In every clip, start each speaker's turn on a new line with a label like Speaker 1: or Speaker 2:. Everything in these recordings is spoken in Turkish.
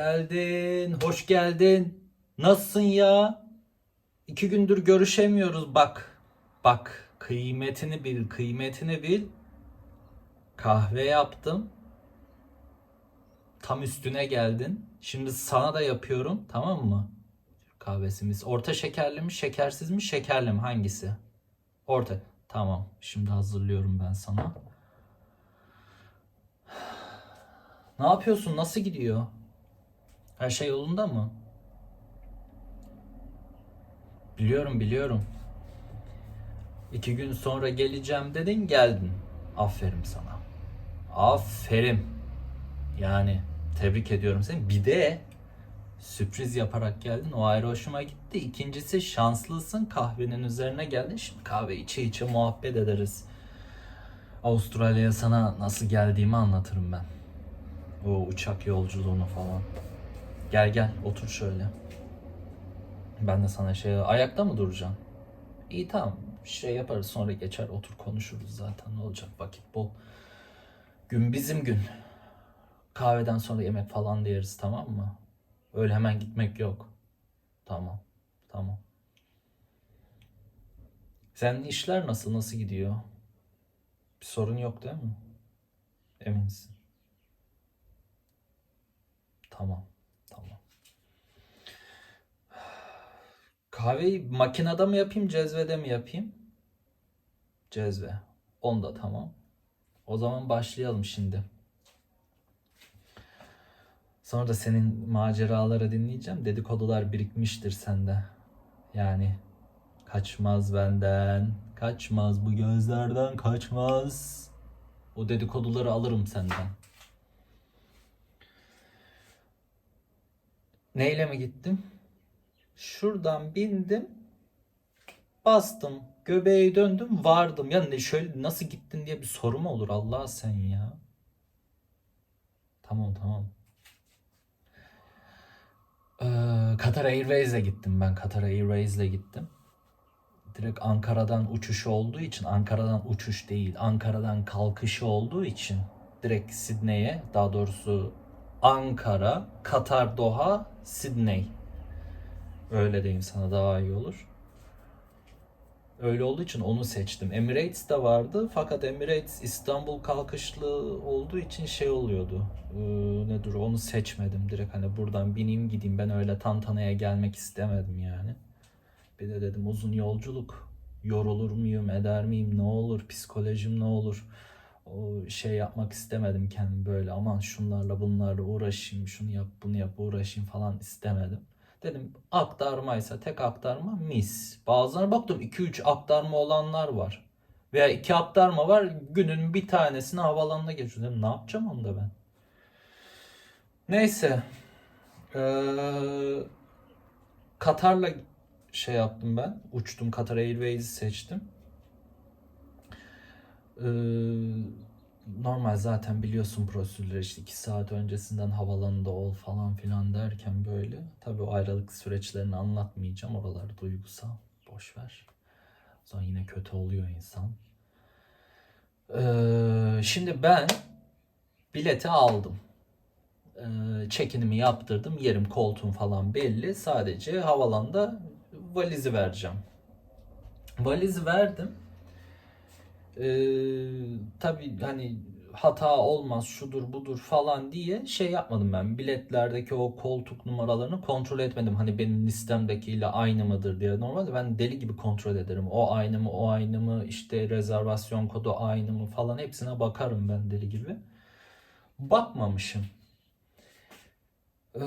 Speaker 1: geldin, hoş geldin. Nasılsın ya? İki gündür görüşemiyoruz bak. Bak, kıymetini bil, kıymetini bil. Kahve yaptım. Tam üstüne geldin. Şimdi sana da yapıyorum, tamam mı? Kahvesimiz. Orta şekerli mi, şekersiz mi, şekerli mi? Hangisi? Orta. Tamam. Şimdi hazırlıyorum ben sana. Ne yapıyorsun? Nasıl gidiyor? Her şey yolunda mı? Biliyorum biliyorum. İki gün sonra geleceğim dedin geldin. Aferin sana. Aferin. Yani tebrik ediyorum seni. Bir de sürpriz yaparak geldin. O ayrı hoşuma gitti. İkincisi şanslısın. Kahvenin üzerine geldin. Şimdi kahve içe içe muhabbet ederiz. Avustralya'ya sana nasıl geldiğimi anlatırım ben. O uçak yolculuğunu falan. Gel gel otur şöyle. Ben de sana şey ayakta mı duracaksın? İyi tamam şey yaparız sonra geçer otur konuşuruz zaten ne olacak vakit bol. Gün bizim gün. Kahveden sonra yemek falan da tamam mı? Öyle hemen gitmek yok. Tamam tamam. Senin işler nasıl nasıl gidiyor? Bir sorun yok değil mi? Eminsin. Tamam. Tamam. Kahveyi makinede mi yapayım, cezvede mi yapayım? Cezve. Onda tamam. O zaman başlayalım şimdi. Sonra da senin maceraları dinleyeceğim. Dedikodular birikmiştir sende. Yani kaçmaz benden, kaçmaz bu gözlerden kaçmaz. O dedikoduları alırım senden. Neyle mi gittim? Şuradan bindim. Bastım. Göbeğe döndüm. Vardım. Ya ne şöyle nasıl gittin diye bir soru mu olur Allah sen ya? Tamam tamam. Ee, Qatar Airways'e gittim ben. Qatar Airways'le gittim. Direkt Ankara'dan uçuşu olduğu için Ankara'dan uçuş değil. Ankara'dan kalkışı olduğu için direkt Sydney'e daha doğrusu Ankara, Katar, Doha, Sydney. Öyle diyeyim sana daha iyi olur. Öyle olduğu için onu seçtim. Emirates de vardı fakat Emirates İstanbul kalkışlı olduğu için şey oluyordu. Ee, nedir onu seçmedim. Direkt hani buradan bineyim gideyim ben öyle tantanaya gelmek istemedim yani. Bir de dedim uzun yolculuk. Yorulur muyum, eder miyim, ne olur, psikolojim ne olur. O şey yapmak istemedim kendim böyle aman şunlarla bunlarla uğraşayım, şunu yap, bunu yap, uğraşayım falan istemedim. Dedim aktarmaysa tek aktarma mis. Bazılarına baktım 2-3 aktarma olanlar var. Veya iki aktarma var günün bir tanesini havalanına geçiyor. Dedim ne yapacağım onu da ben. Neyse. Ee, Katar'la şey yaptım ben. Uçtum Qatar Airways'i seçtim. Ee, normal zaten biliyorsun prosedürleri işte 2 saat öncesinden havalanında ol falan filan derken böyle. Tabii o ayrılık süreçlerini anlatmayacağım. Oralar duygusal. Boş ver. Sonra yine kötü oluyor insan. Ee, şimdi ben bileti aldım. Ee, check-in'imi yaptırdım. Yerim koltuğum falan belli. Sadece havalanda valizi vereceğim. Valizi verdim. Ee, tabii hani hata olmaz şudur budur falan diye şey yapmadım ben. Biletlerdeki o koltuk numaralarını kontrol etmedim. Hani benim listemdekiyle aynı mıdır diye. Normalde ben deli gibi kontrol ederim. O aynı mı o aynı mı işte rezervasyon kodu aynı mı falan hepsine bakarım ben deli gibi. Bakmamışım. Ee,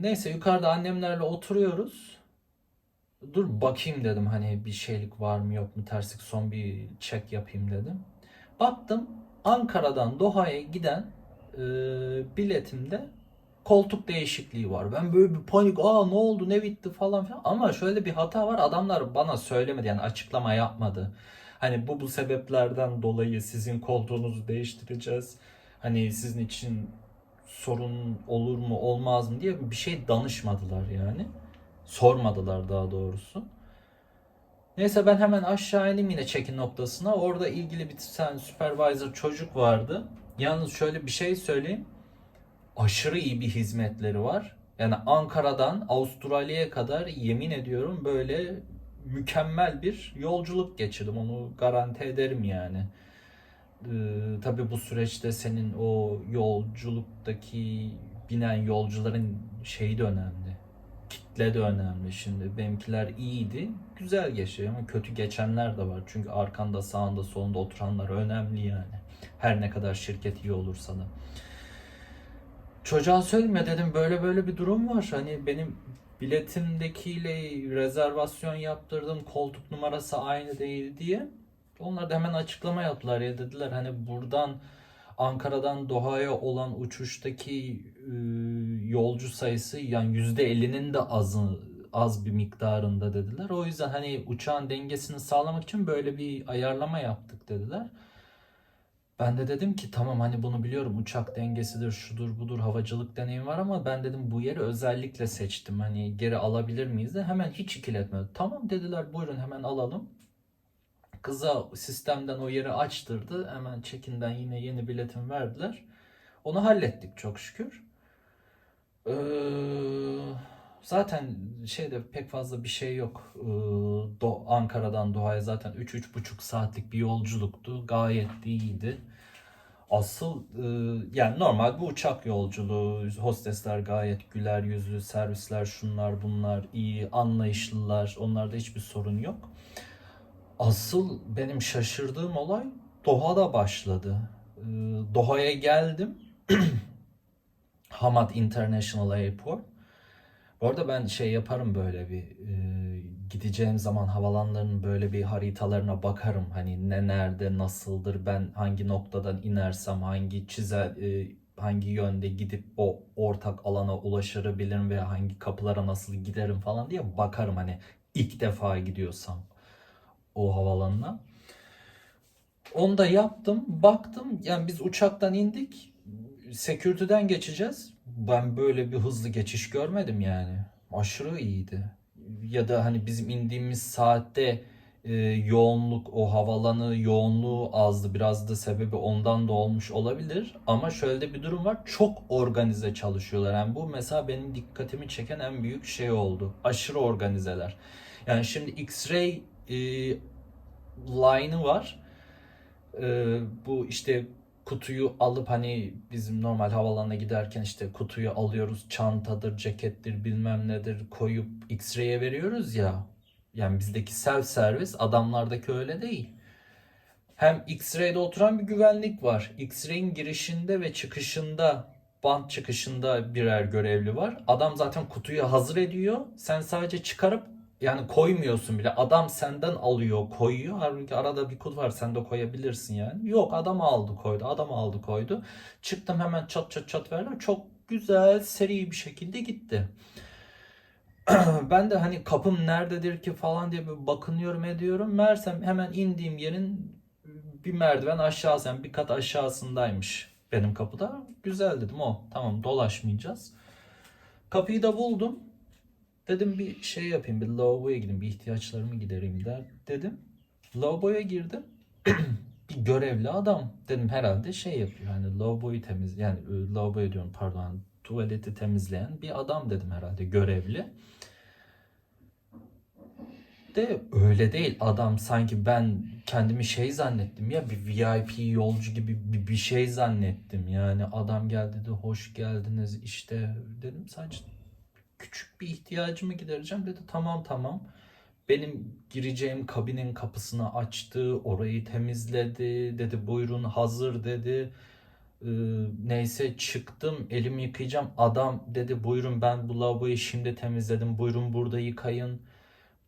Speaker 1: neyse yukarıda annemlerle oturuyoruz. Dur bakayım dedim hani bir şeylik var mı yok mu terslik son bir check yapayım dedim. Baktım Ankara'dan Doha'ya giden e, biletimde koltuk değişikliği var. Ben böyle bir panik aa ne oldu ne bitti falan filan ama şöyle bir hata var adamlar bana söylemedi yani açıklama yapmadı. Hani bu bu sebeplerden dolayı sizin koltuğunuzu değiştireceğiz. Hani sizin için sorun olur mu olmaz mı diye bir şey danışmadılar yani. Sormadılar daha doğrusu. Neyse ben hemen aşağı indim yine check-in noktasına. Orada ilgili bir tane supervisor çocuk vardı. Yalnız şöyle bir şey söyleyeyim. aşırı iyi bir hizmetleri var. Yani Ankara'dan Avustralya'ya kadar yemin ediyorum böyle mükemmel bir yolculuk geçirdim. Onu garanti ederim yani. Ee, tabii bu süreçte senin o yolculuktaki binen yolcuların şeyi de önemli. Kitle de önemli. Şimdi benimkiler iyiydi. Güzel geçiyor ama kötü geçenler de var. Çünkü arkanda, sağında, solunda oturanlar önemli yani. Her ne kadar şirket iyi olursa da. Çocuğa söyledim ya dedim böyle böyle bir durum var. Hani benim biletimdekiyle rezervasyon yaptırdım koltuk numarası aynı değil diye. Onlar da hemen açıklama yaptılar ya dediler hani buradan Ankara'dan Doha'ya olan uçuştaki e, yolcu sayısı yani %50'nin de azı az bir miktarında dediler. O yüzden hani uçağın dengesini sağlamak için böyle bir ayarlama yaptık dediler. Ben de dedim ki tamam hani bunu biliyorum uçak dengesidir şudur budur havacılık deneyim var ama ben dedim bu yeri özellikle seçtim hani geri alabilir miyiz de hemen hiç ikiletmedi. Tamam dediler buyurun hemen alalım. Kıza sistemden o yeri açtırdı hemen çekinden yine yeni biletim verdiler. Onu hallettik çok şükür. Ee, zaten şeyde pek fazla bir şey yok. Ee, Do- Ankara'dan Doha'ya zaten 3-3,5 saatlik bir yolculuktu. Gayet iyiydi. Asıl e, yani normal bir uçak yolculuğu. Hostesler gayet güler yüzlü, servisler şunlar bunlar iyi, anlayışlılar. Onlarda hiçbir sorun yok. Asıl benim şaşırdığım olay Doha'da başladı. Ee, Doha'ya geldim. Hamad International Airport. Bu arada ben şey yaparım böyle bir e, gideceğim zaman havalanların böyle bir haritalarına bakarım. Hani ne nerede nasıldır ben hangi noktadan inersem hangi çizel e, hangi yönde gidip o ortak alana ulaşabilirim veya hangi kapılara nasıl giderim falan diye bakarım hani ilk defa gidiyorsam o havalanına. Onu da yaptım. Baktım yani biz uçaktan indik. Security'den geçeceğiz. Ben böyle bir hızlı geçiş görmedim yani. Aşırı iyiydi. Ya da hani bizim indiğimiz saatte e, yoğunluk o havalanı yoğunluğu azdı. Biraz da sebebi ondan da olmuş olabilir. Ama şöyle de bir durum var. Çok organize çalışıyorlar. Yani bu mesela benim dikkatimi çeken en büyük şey oldu. Aşırı organizeler. Yani şimdi X-ray e, line'ı var. E, bu işte kutuyu alıp hani bizim normal havalanına giderken işte kutuyu alıyoruz çantadır, cekettir bilmem nedir koyup X-ray'e veriyoruz ya. Yani bizdeki self servis adamlardaki öyle değil. Hem X-ray'de oturan bir güvenlik var. X-ray'in girişinde ve çıkışında bant çıkışında birer görevli var. Adam zaten kutuyu hazır ediyor. Sen sadece çıkarıp yani koymuyorsun bile. Adam senden alıyor, koyuyor. Halbuki arada bir kutu var sen de koyabilirsin yani. Yok adam aldı koydu, adam aldı koydu. Çıktım hemen çat çat çat verdim. Çok güzel, seri bir şekilde gitti. ben de hani kapım nerededir ki falan diye bir bakınıyorum ediyorum. Meğersem hemen indiğim yerin bir merdiven aşağısı yani bir kat aşağısındaymış benim kapıda. Güzel dedim o. Tamam dolaşmayacağız. Kapıyı da buldum. Dedim bir şey yapayım, bir lavaboya gideyim, bir ihtiyaçlarımı gidereyim der dedim. Lavaboya girdim. bir görevli adam. Dedim herhalde şey yapıyor. Hani lavaboyu temiz yani e, lavaboyu diyorum pardon tuvaleti temizleyen bir adam dedim herhalde görevli. De öyle değil. Adam sanki ben kendimi şey zannettim ya bir VIP yolcu gibi bir, bir şey zannettim. Yani adam geldi dedi hoş geldiniz işte dedim sadece küçük bir ihtiyacımı gidereceğim dedi. Tamam tamam. Benim gireceğim kabinin kapısını açtı, orayı temizledi, dedi buyurun hazır dedi. Ee, neyse çıktım, elimi yıkayacağım. Adam dedi buyurun ben bu lavaboyu şimdi temizledim, buyurun burada yıkayın.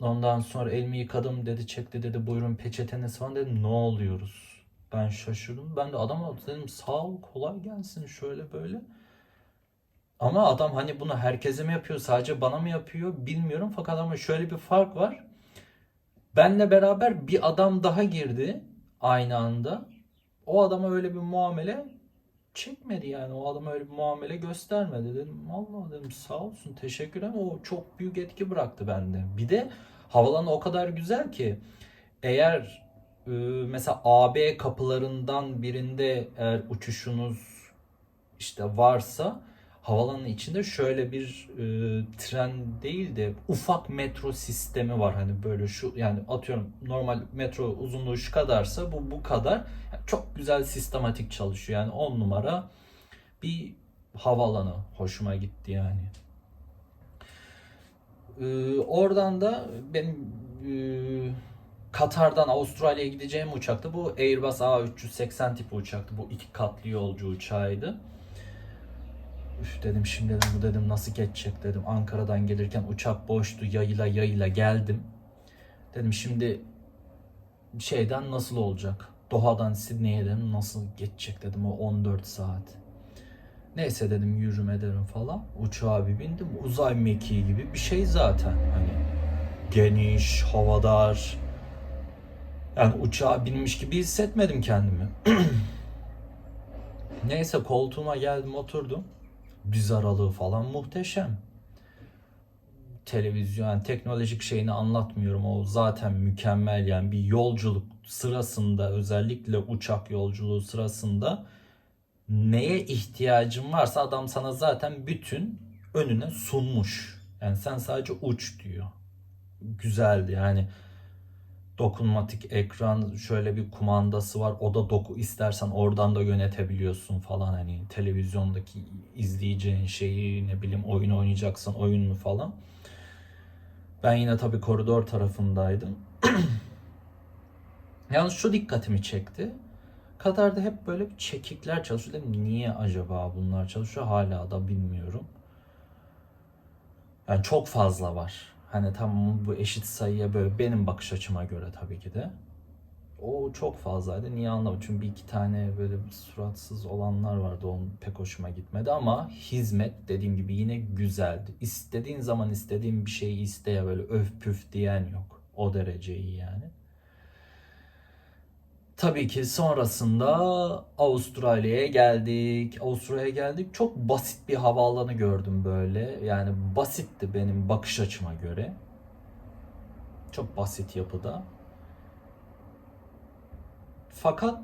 Speaker 1: Ondan sonra elimi yıkadım dedi, çekti dedi buyurun peçeteniz falan dedim. Ne oluyoruz? Ben şaşırdım. Ben de adama dedim sağ ol kolay gelsin şöyle böyle. Ama adam hani bunu herkese mi yapıyor, sadece bana mı yapıyor bilmiyorum. Fakat ama şöyle bir fark var. Benle beraber bir adam daha girdi aynı anda. O adama öyle bir muamele çekmedi yani. O adama öyle bir muamele göstermedi. Dedim Allah dedim sağ olsun teşekkür ederim. O çok büyük etki bıraktı bende. Bir de havalan o kadar güzel ki eğer e, mesela AB kapılarından birinde eğer uçuşunuz işte varsa havalanın içinde şöyle bir e, tren değil de ufak metro sistemi var. Hani böyle şu yani atıyorum normal metro uzunluğu şu kadarsa bu bu kadar. Yani çok güzel sistematik çalışıyor. Yani 10 numara bir havaalanı hoşuma gitti yani. Ee, oradan da benim e, Katar'dan Avustralya'ya gideceğim uçaktı. Bu Airbus A380 tipi uçaktı. Bu iki katlı yolcu uçağıydı. Üf dedim şimdi dedim bu dedim nasıl geçecek dedim. Ankara'dan gelirken uçak boştu yayıla yayıla geldim. Dedim şimdi şeyden nasıl olacak? Doha'dan Sydney'e dedim nasıl geçecek dedim o 14 saat. Neyse dedim yürüme ederim falan. Uçağa bir bindim. Uzay mekiği gibi bir şey zaten. Hani geniş, havadar. Yani uçağa binmiş gibi hissetmedim kendimi. Neyse koltuğuma geldim oturdum. Diz aralığı falan muhteşem. Televizyon, yani teknolojik şeyini anlatmıyorum. O zaten mükemmel yani bir yolculuk sırasında özellikle uçak yolculuğu sırasında neye ihtiyacın varsa adam sana zaten bütün önüne sunmuş. Yani sen sadece uç diyor. Güzeldi yani dokunmatik ekran şöyle bir kumandası var. O da doku istersen oradan da yönetebiliyorsun falan hani televizyondaki izleyeceğin şeyi ne bileyim oyun oynayacaksan oyununu falan. Ben yine tabii koridor tarafındaydım. Yalnız şu dikkatimi çekti. Katar'da hep böyle bir çekikler çalışıyor. Dedim niye acaba bunlar çalışıyor hala da bilmiyorum. Yani çok fazla var. Hani tamam bu eşit sayıya böyle benim bakış açıma göre tabii ki de. O çok fazlaydı. Niye anlamadım. Çünkü bir iki tane böyle suratsız olanlar vardı. Onun pek hoşuma gitmedi ama hizmet dediğim gibi yine güzeldi. İstediğin zaman istediğin bir şeyi isteye böyle öf püf diyen yok. O derece iyi yani. Tabii ki sonrasında Avustralya'ya geldik. Avustralya'ya geldik. Çok basit bir havaalanı gördüm böyle. Yani basitti benim bakış açıma göre. Çok basit yapıda. Fakat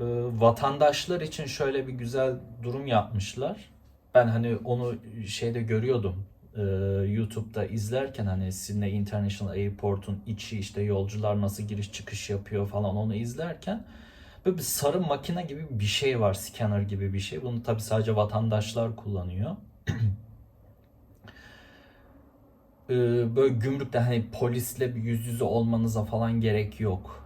Speaker 1: e, vatandaşlar için şöyle bir güzel durum yapmışlar. Ben hani onu şeyde görüyordum. E, YouTube'da izlerken hani Sydney International Airport'un içi işte yolcular nasıl giriş çıkış yapıyor falan onu izlerken böyle bir sarı makine gibi bir şey var. Scanner gibi bir şey. Bunu tabii sadece vatandaşlar kullanıyor. E, böyle gümrükte hani polisle bir yüz yüze olmanıza falan gerek yok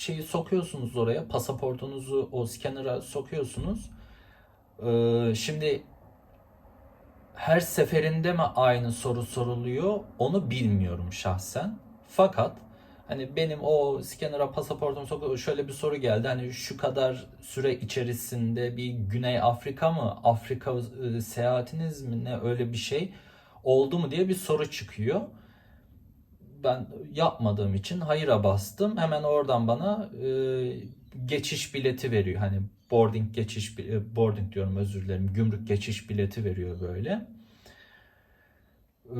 Speaker 1: şeyi sokuyorsunuz oraya. Pasaportunuzu o scanner'a sokuyorsunuz. Ee, şimdi her seferinde mi aynı soru soruluyor onu bilmiyorum şahsen. Fakat hani benim o scanner'a pasaportumu sokuyor şöyle bir soru geldi. Hani şu kadar süre içerisinde bir Güney Afrika mı Afrika e, seyahatiniz mi ne öyle bir şey oldu mu diye bir soru çıkıyor ben yapmadığım için hayıra bastım. Hemen oradan bana e, geçiş bileti veriyor. Hani boarding geçiş e, boarding diyorum özür dilerim. Gümrük geçiş bileti veriyor böyle. E,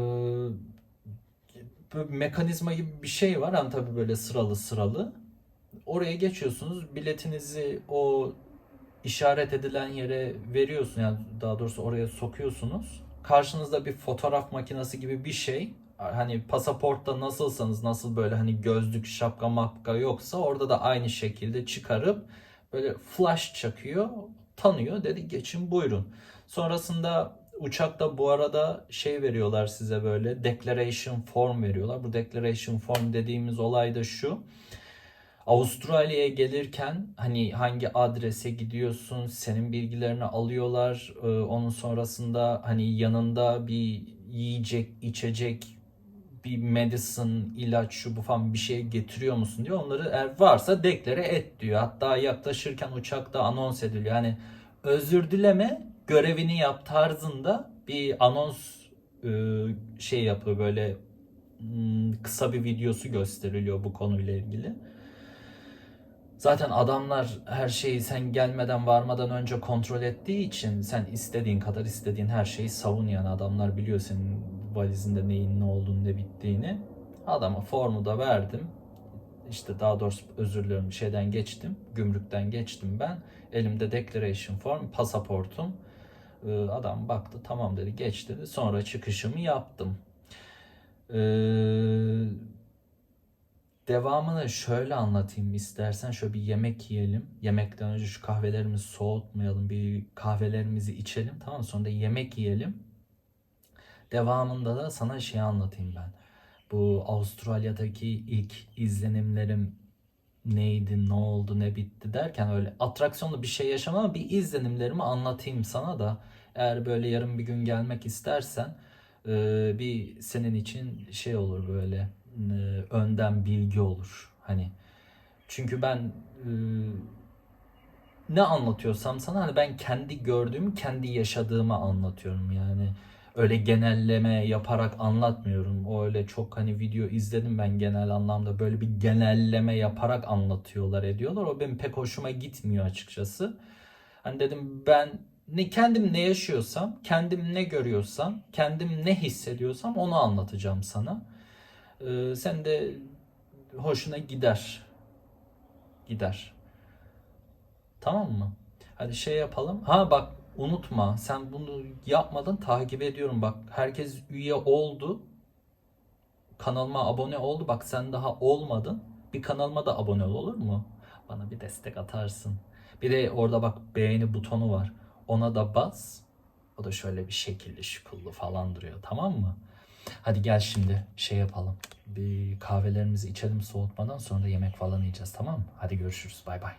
Speaker 1: böyle mekanizma gibi bir şey var. Hani tabii böyle sıralı sıralı. Oraya geçiyorsunuz. Biletinizi o işaret edilen yere veriyorsun. Yani daha doğrusu oraya sokuyorsunuz. Karşınızda bir fotoğraf makinesi gibi bir şey hani pasaportta nasılsanız nasıl böyle hani gözlük şapka mapka yoksa orada da aynı şekilde çıkarıp böyle flash çakıyor tanıyor dedi geçin buyurun. Sonrasında uçakta bu arada şey veriyorlar size böyle declaration form veriyorlar. Bu declaration form dediğimiz olay da şu. Avustralya'ya gelirken hani hangi adrese gidiyorsun, senin bilgilerini alıyorlar. Ee, onun sonrasında hani yanında bir yiyecek, içecek, bir medicine, ilaç şu bu falan bir şey getiriyor musun diyor. Onları eğer varsa deklare et diyor. Hatta yaklaşırken uçakta anons ediliyor. Yani özür dileme görevini yap tarzında bir anons e, şey yapıyor böyle hmm, kısa bir videosu gösteriliyor bu konuyla ilgili. Zaten adamlar her şeyi sen gelmeden varmadan önce kontrol ettiği için sen istediğin kadar istediğin her şeyi savun yani adamlar biliyor senin valizinde neyin ne olduğunu ne bittiğini. Adama formu da verdim. işte daha doğrusu özür diliyorum şeyden geçtim. Gümrükten geçtim ben. Elimde declaration form, pasaportum. Ee, Adam baktı tamam dedi geç dedi. Sonra çıkışımı yaptım. Ee, devamını şöyle anlatayım istersen. Şöyle bir yemek yiyelim. Yemekten önce şu kahvelerimizi soğutmayalım. Bir kahvelerimizi içelim. Tamam mı? Sonra da yemek yiyelim. Devamında da sana şey anlatayım ben. Bu Avustralya'daki ilk izlenimlerim neydi, ne oldu, ne bitti derken öyle atraksiyonlu bir şey yaşamam ama bir izlenimlerimi anlatayım sana da. Eğer böyle yarın bir gün gelmek istersen e, bir senin için şey olur böyle e, önden bilgi olur. Hani çünkü ben e, ne anlatıyorsam sana hani ben kendi gördüğümü, kendi yaşadığımı anlatıyorum yani. Öyle genelleme yaparak anlatmıyorum. O öyle çok hani video izledim ben genel anlamda böyle bir genelleme yaparak anlatıyorlar ediyorlar. O benim pek hoşuma gitmiyor açıkçası. Hani dedim ben ne kendim ne yaşıyorsam, kendim ne görüyorsam, kendim ne hissediyorsam onu anlatacağım sana. Ee, sen de hoşuna gider. Gider. Tamam mı? Hadi şey yapalım. Ha bak unutma sen bunu yapmadın takip ediyorum bak herkes üye oldu. Kanalıma abone oldu bak sen daha olmadın. Bir kanalıma da abone ol olur mu? Bana bir destek atarsın. Bir de orada bak beğeni butonu var. Ona da bas. O da şöyle bir şekilli şukullu falan duruyor tamam mı? Hadi gel şimdi şey yapalım. Bir kahvelerimizi içelim soğutmadan sonra da yemek falan yiyeceğiz tamam mı? Hadi görüşürüz bay bay.